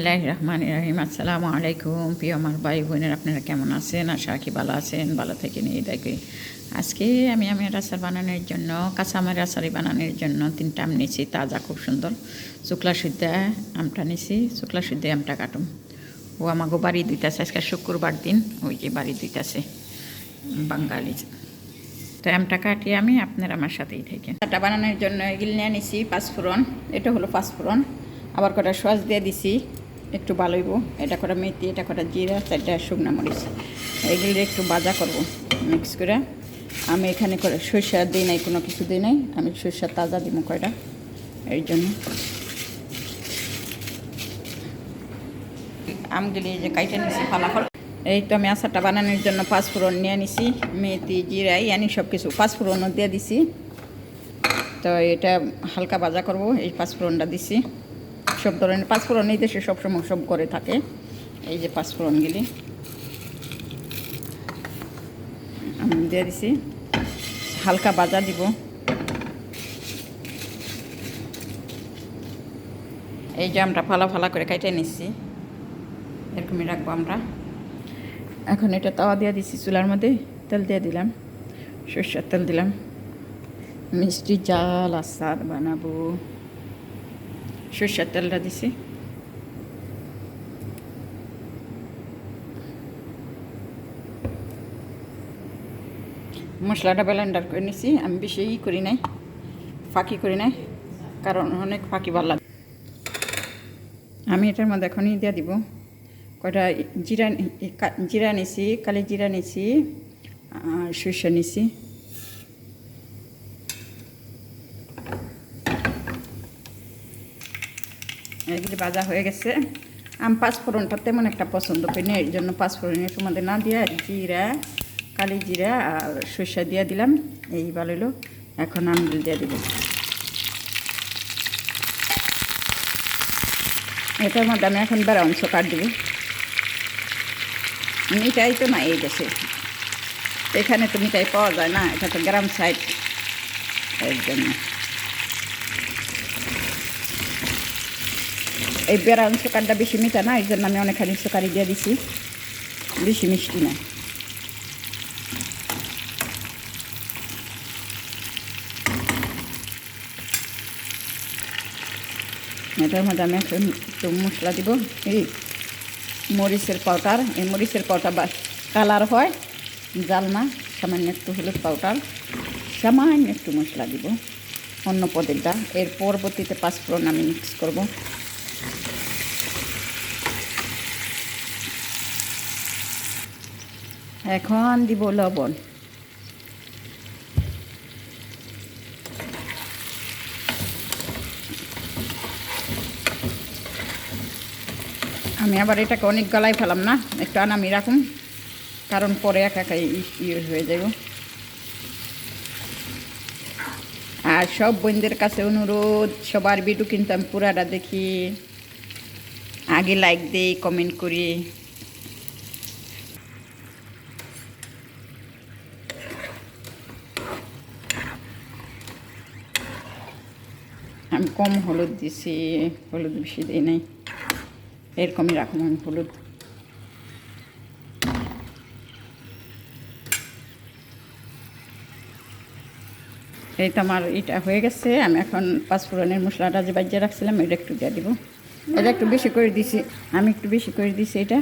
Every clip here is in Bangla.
আল্লাহ রহমান রহিম। আসসালামু আলাইকুম। প্রিয় আমার ভাই বোনের আপনারা কেমন আছেন? আশা কি ভালো আছেন, ভালো থেকে নিয়ে দেখি। আজকে আমি আমের আচার বানানোর জন্য, কাঁচা আমের বানানোর জন্য তিনটা আম নিয়েছি, তাজা খুব সুন্দর। শুক্লা সিদ্ধা আমটা নিয়েছি, শুক্লা সিদ্ধা আমটা কাটুম ও আমাকে বাড়ি দিতেছে আজকে শুক্রবার দিন, ওই যে বাড়ি দিতেছে বাঙালি। তো আমটা কাটিয়ে আমি আপনার আমার সাথেই থাকি। আটা বানানোর জন্য এগুলো নিয়ে নিছি পাঁচফোড়ন, এটা হলো পাঁচফোড়ন। আবার কটা সস দিয়ে দিছি। একটু ভালোইব এটা কটা মেথি, এটা কটা জিরা, চারটা শুকনা মরিচ। এগুলো একটু বাজা করব মিক্স করে। আমি এখানে করে সরষা দিই নাই, কোনো কিছু দিই নাই। আমি সরষা তাজা দিব কয়টা, এই জন্য। আমগুলি যে কাইটে নিছি, ফালাফল। এই তো আমি আচারটা বানানোর জন্য পাঁচফোড়ন নিয়ে নিছি, মেথি, জিরা, ইয়ানি সব কিছু পাঁচফোড়নও দিয়ে দিছি। তো এটা হালকা ভাজা করব, এই পাঁচফোড়নটা দিছি। সব ধরনের পাঁচফোড়ন এই দেশে সবসময় সব করে থাকে। এই যে পাঁচফোড়নগুলি। আমি দিয়ে দিছি। হালকা বাজা দিব। এই যে আমরা ফালা ফালা করে কেটে নিচ্ছি। এরকমই রাখব আমরা। এখন এটা তাওয়া দিয়ে দিছি চুলার মধ্যে। তেল দিয়ে দিলাম। সর্ষের তেল দিলাম। মিষ্টি জাল আচার বানাবো। সর্ষের তেলটা দিছি। মশলাটা ব্লেন্ডার করে নিছি। আমি বেশি ই করি নাই, ফাঁকি করি নাই, কারণ অনেক ফাঁকি ভালো লাগে। আমি এটার মধ্যে এখনই দিয়ে দিব। কয়টা, জিরা জিরা নিছি, কালি জিরা নিছি, আর সর্ষে নিছি। এগুলি ভাজা হয়ে গেছে। আম পাঁচফোড়নটা তেমন একটা পছন্দ করি না এর জন্য পাঁচফোড়নের মধ্যে না দিয়া জিরা, কালি জিরা আর সর্ষে দিয়ে দিলাম। এই ভালো এখন আমগুলি দিয়ে দিব। এটার মধ্যে আমি এখন বেড়া অংশ কাট দিব। মিঠাই তো না এই গেছে এখানে তো মিঠাই পাওয়া যায় না, এটা তো গ্রাম সাইড। এর জন্য। এই বেড়া অংশ কাঠটা বেশি মিঠা না এই জন্য আমি অনেকখানি সুকারি দিয়ে দিছি। বেশি মিষ্টি না। এটার মধ্যে আমি এখন একটু মশলা দিব। এই মরিচের পাউডার, এই মরিচের পাউডার বা কালার হয়, জালনা, সামান্য একটু হলুদ পাউডার, সামান্য একটু মশলা দিব। অন্য পদেরটা এর পরবর্তীতে পাঁচফোড়ন আমি মিক্স করব। এখন দিব লবণ। আমি আবার এটাকে অনেক গলায় ফেলাম না? একটু আনামি রাখুন, কারণ পরে একা একা ইউজ হয়ে যাব আর সব বোনদের কাছে অনুরোধ, সবার ভিডিও কিন্তু আমি পুরাটা দেখি। আগে লাইক দিই কমেন্ট করি। আমি কম হলুদ দিছি, হলুদ বেশি দিই নাই। এরকমই রাখুন আমি হলুদ। এই তো আমার এটা হয়ে গেছে, আমি এখন পাঁচফোড়নের মশলাটা যে বাজিয়ে রাখছিলাম, এটা একটু দিয়ে দিব। এটা একটু বেশি করে দিছি, আমি একটু বেশি করে দিছি এটা।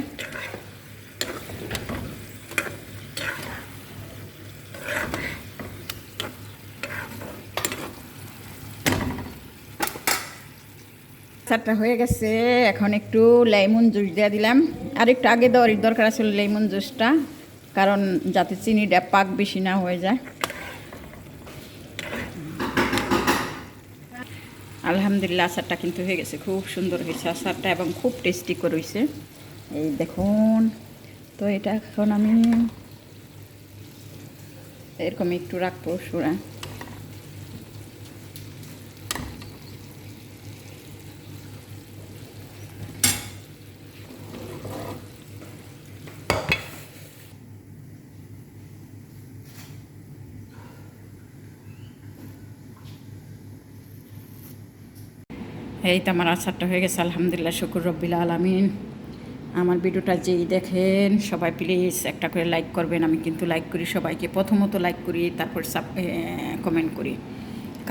চারটা হয়ে গেছে, এখন একটু লেমন জুস দিয়ে দিলাম। আর একটু আগে দেওয়ার দরকার আছে লেমন জুসটা, কারণ যাতে চিনিটা পাক বেশি না হয়ে যায়। আলহামদুলিল্লাহ আচারটা কিন্তু হয়ে গেছে, খুব সুন্দর হয়েছে আচারটা এবং খুব টেস্টি করে হয়েছে। এই দেখুন, তো এটা এখন আমি এরকম একটু রাখব সুরা। এই তো আমার আচারটা হয়ে গেছে, আলহামদুলিল্লাহ, শুকুর রব্বিল আলমিন। আমার ভিডিওটা যেই দেখেন, সবাই প্লিজ একটা করে লাইক করবেন। আমি কিন্তু লাইক করি, সবাইকে প্রথমত লাইক করি, তারপর সাব কমেন্ট করি।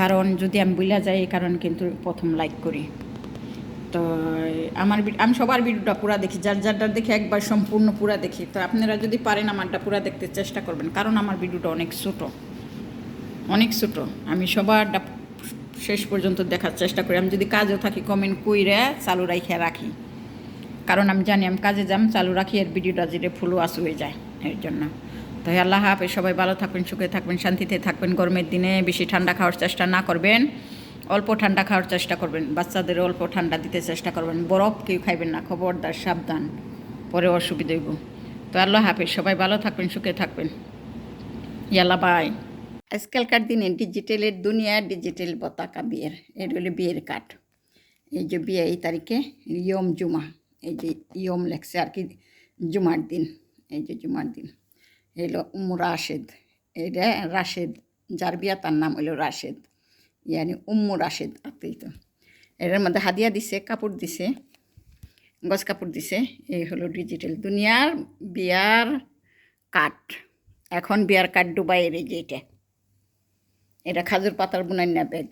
কারণ যদি আমি বুঝা যাই, এই কারণ কিন্তু প্রথম লাইক করি। তো আমার আমি সবার ভিডিওটা পুরা দেখি, যার যারটা দেখি একবার সম্পূর্ণ পুরা দেখি। তো আপনারা যদি পারেন আমারটা পুরা দেখতে চেষ্টা করবেন, কারণ আমার ভিডিওটা অনেক ছোটো। অনেক ছোটো। আমি সবারটা শেষ পর্যন্ত দেখার চেষ্টা করি। আমি যদি কাজেও থাকি কমেন্ট কইরে চালু রাইখে রাখি। কারণ আমি জানি, আমি কাজে যাম, চালু রাখি এর ভিডিওটা যেটা ফুলো আসু হয়ে যায় এর জন্য। তো আল্লাহ হাফেজ, সবাই ভালো থাকবেন, সুখে থাকবেন, শান্তিতে থাকবেন, গরমের দিনে বেশি ঠান্ডা খাওয়ার চেষ্টা না করবেন। অল্প ঠান্ডা খাওয়ার চেষ্টা করবেন, বাচ্চাদের অল্প ঠান্ডা দিতে চেষ্টা করবেন। বরফ কেউ খাইবেন না, খবরদার, সাবধান, পরে অসুবিধা হইব। তো আল্লাহ হাফেজ, সবাই ভালো থাকবেন, সুখে থাকবেন। ইয়াল্লা, বাই। আজকালকার দিনে ডিজিটালের দুনিয়া, ডিজিটাল পতাকা বিয়ের, এটা হলো বিয়ের কার্ড। এই যে বিয়ে এই তারিখে, ইয়ম জুমা, এই যে ইয়ম লেখছে আর কি জুমার দিন, এই যে জুমার দিন। এলো উম রাশেদ, এটা রাশেদ, যার বিয়া তার নাম হলো রাশেদ, ইয়ানি উম্মু রাশেদ আতেই তো এটার মধ্যে হাদিয়া দিছে, কাপড় দিছে, গজ কাপড় দিছে, এই হলো ডিজিটাল দুনিয়ার বিয়ার কাঠ এখন বিয়ার কাঠ ডুবাইয়ের এই যে এটা। এটা খাজুর পাতার বুনাইনা ব্যাগ।